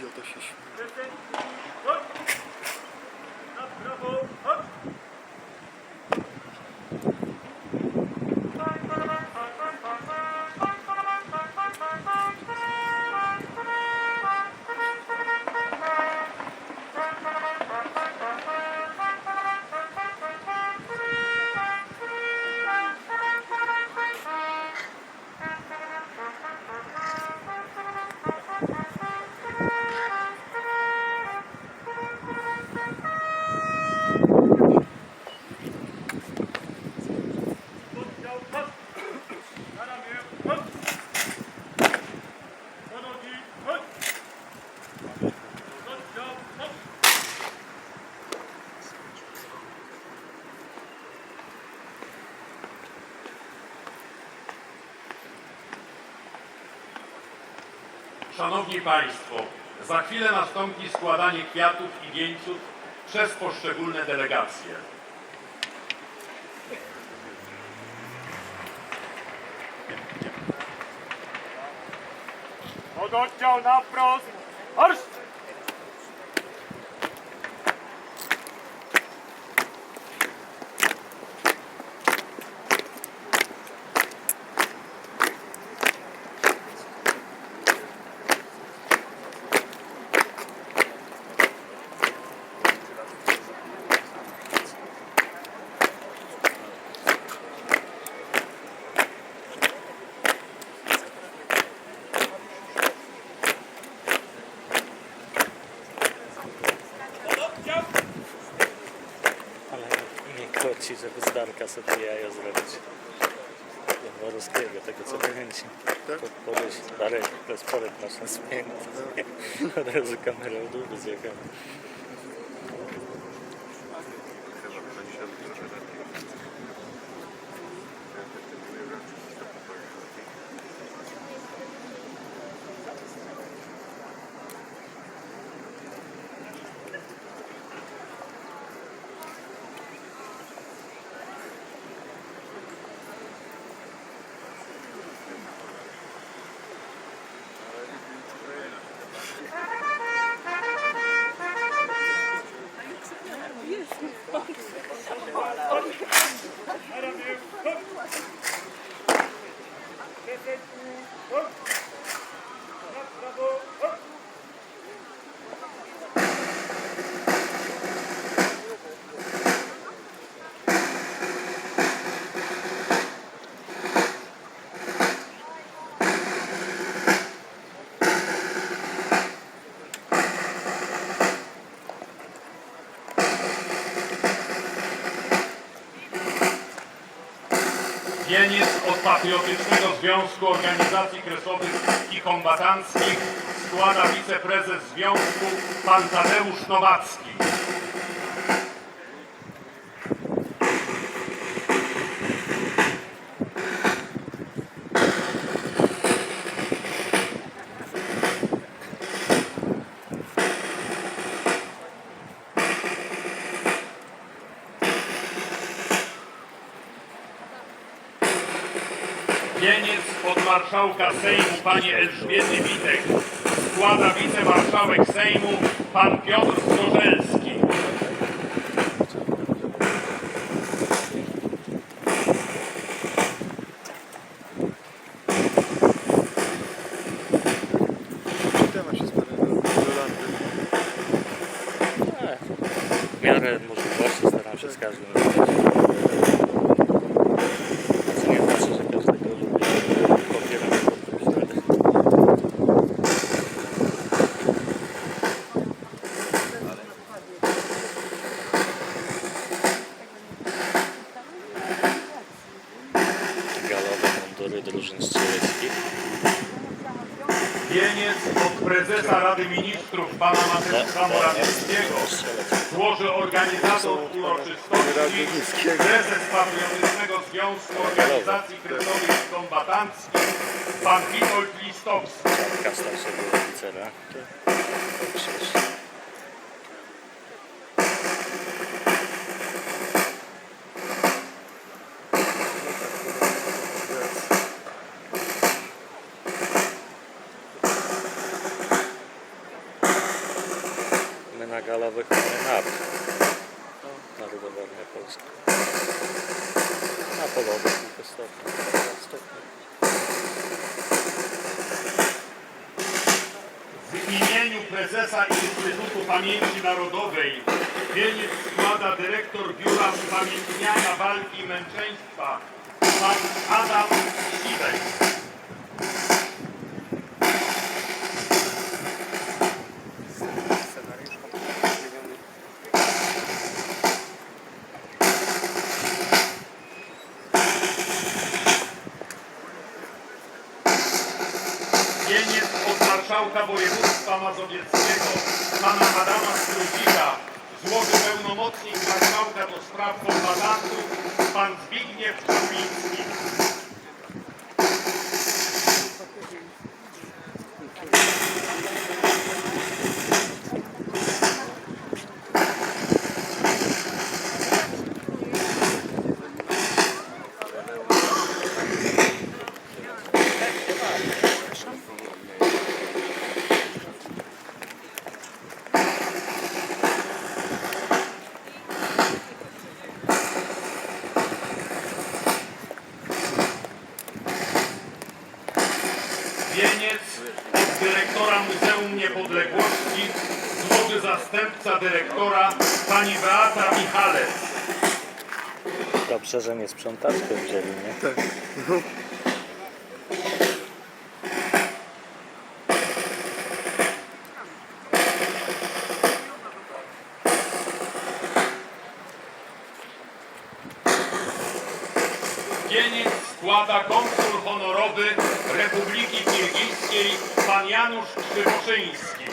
Идет ощущение. Szanowni Państwo, za chwilę nastąpi składanie kwiatów i wieńców przez poszczególne delegacje. Pododdział na 알았어. Chodzi, żeby z Darka sobie jaja zrobić. Jaworowskiego, tego co kręci. Tak? Po- Podejść, Darek, Klesporek masz na zmianę. Od razu kamerę w dół zjechał. Wieniec od Patriotycznego Związku Organizacji Kresowych i Kombatanckich składa wiceprezes związku pan Tadeusz Nowacki. Wieniec od marszałka Sejmu pani Elżbiety Witek składa wicemarszałek Sejmu pan Piotr Zgorzelski. W miarę możliwości staram się z każdym Mundury drużyn strzeleckich. Wieniec od prezesa Rady Ministrów pana Mateusza Morawieckiego złoży organizator uroczystości prezes Patriotycznego Związku Organizacji Kresowych Kombatanckich pan Witold Listowski. Starszego oficera. Galowych mamy NAP. Narodowa Armia Polska. Na polowych kilka stopni. stopni. W imieniu prezesa Instytutu Pamięci Narodowej wieniec składa dyrektor Biura Upamiętniania Walki i Męczeństwa pan Adam Siwek. Marszałka województwa mazowieckiego pana Adama Strudzika złożył pełnomocnik marszałka do spraw kombatantów pan Zbigniew Czarwiński. Wieniec od dyrektora Muzeum Niepodległości złoży zastępca dyrektora pani Beata Michalec. Dobrze, że nie sprzątaczkę wzięli, nie? Wieniec składa konsul honorowy Republiki Kirgiskiej pan Janusz Krzywoszyński.